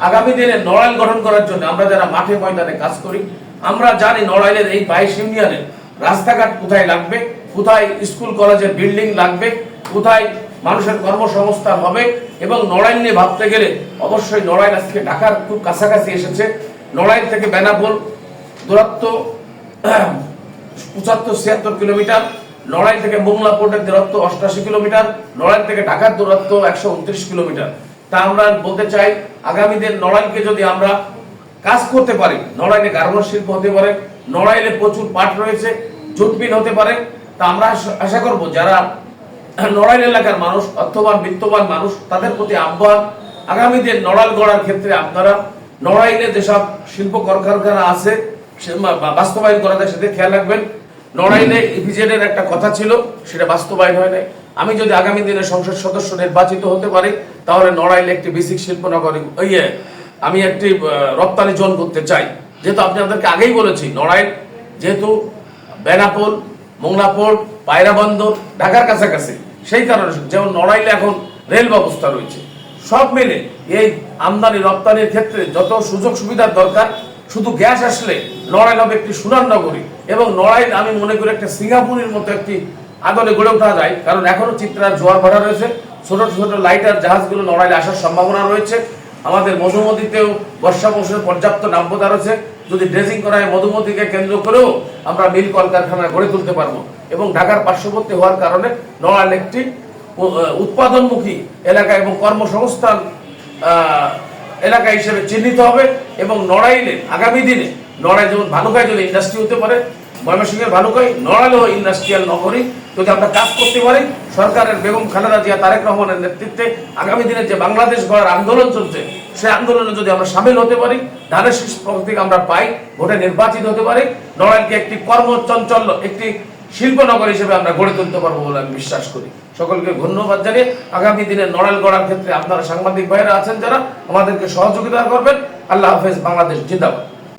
আগামী দিনে নড়াইল গঠন করার জন্য আমরা যারা মাঠে ময়দানে কাজ করি, আমরা জানি নড়াইলের এই বাইশ ইউনিয়নের রাস্তাঘাট কোথায় লাগবে, কোথায় স্কুল কলেজের বিল্ডিং লাগবে, কোথায় মানুষের কর্মসংস্থান হবে এবং নড়াইল নিয়ে ভাবতে গেলে অবশ্যই নড়াইল আজকে ঢাকার খুব কাছাকাছি এসেছে। নড়াইল থেকে বেনাপোল, দূরত্ব, পঁচাত্তর, ছিয়াত্তর কিলোমিটার, নড়াইল থেকে মোংলা পোর্টের দূরত্ব অষ্টাশি কিলোমিটার, নড়াইল থেকে ঢাকার দূরত্ব একশো উনত্রিশ কিলোমিটার। তা আমরা বলতে চাই আগামী দিন নড়াইলকে যদি আমরা কাজ করতে পারি নড়াইলে গার্মেন্টস শিল্প হতে পারে নড়াইলে প্রচুর পাট রয়েছে জুটমিল হতে পারে তা আমরা আশা- করব যারা নড়াইল এলাকার মানুষ অর্থবান বিত্তবান মানুষ তাদের প্রতি আহ্বান আগামী দিন নড়াইল গড়ার ক্ষেত্রে আপনারা নড়াইলে যেসব শিল্প কলকারখানা আছে সে বাস্তবায়ন করা যায় সেটা খেয়াল রাখবেন। নড়াইলে ইপিজেড এর একটা কথা ছিল সেটা বাস্তবায়ন হয় নাই। আমি যদি আগামী দিনে সংসদ সদস্য নির্বাচিত হতে পারি, তাহলে নড়াইলে একটি বেসিক শিল্প নগরী ইয়ে আমি একটি রপ্তানি জোন করতে চাই। যেহেতু আপনি আপনাদেরকে আগেই বলেছি, নড়াইল যেহেতু বেনাপোল, মোংলাপোল, পায়রা বন্দর, ঢাকার কাছাকাছি, সেই কারণে যেমন নড়াইলে এখন রেল ব্যবস্থা রয়েছে। সব মিলে এই আমদানি, রপ্তানির ক্ষেত্রে যত সুযোগ সুবিধার দরকার, শুধু গ্যাস আসলে নড়াইল হবে একটি সুনাম নগরী এবং নড়াইল আমি মনে করি একটা সিঙ্গাপুরের মতো একটি আদলে গড়ে ওঠা যায়। কারণ এখনও চিত্রার জোয়ার ভাটা রয়েছে। ছোট ছোট লাইটার জাহাজগুলো নড়াইলে আসার সম্ভাবনা রয়েছে। আমাদের মধুমতিতেও বর্ষা মৌসুমে পর্যাপ্ত নাব্যতা রয়েছে। যদি ড্রেসিং করা হয় মধুমতিকে কেন্দ্র করেও আমরা মিল কলকারখানা গড়ে তুলতে পারব। এবং ঢাকার পার্শ্ববর্তী হওয়ার কারণে নড়াইল একটি উৎপাদনমুখী এলাকা এবং কর্মসংস্থান এলাকা হিসেবে চিহ্নিত হবে। এবং নড়াইলে আগামী দিনে নড়াই যেমন ভালুকায় যদি ইন্ডাস্ট্রি হতে পারে ময়মনসিংহের ভালুকায় নড়াইলেও ইন্ডাস্ট্রিয়াল নগরী। যদি আমরা কাজ করতে পারি, সরকারের বেগম খালেদা জিয়া, তারেক রহমানের নেতৃত্বে আগামী দিনে যে বাংলাদেশ গড়ার আন্দোলন চলছে সেই আন্দোলনে যদি আমরা সামিল হতে পারি, ধানের শীষ প্রতীক আমরা পাই, ভোটে নির্বাচিত হতে পারি, নড়াইলকে একটি কর্মচঞ্চল, একটি শিল্পনগর হিসেবে আমরা গড়ে তুলতে পারব বলে আমি বিশ্বাস করি। সকলকে ধন্যবাদ জানিয়ে আগামী দিনে নড়াইল গড়ার ক্ষেত্রে আপনারা সাংবাদিক ভাইরা আছেন যারা, আমাদেরকে সহযোগিতা করবেন। আল্লাহ হাফেজ বাংলাদেশ জিন্দাবাদ।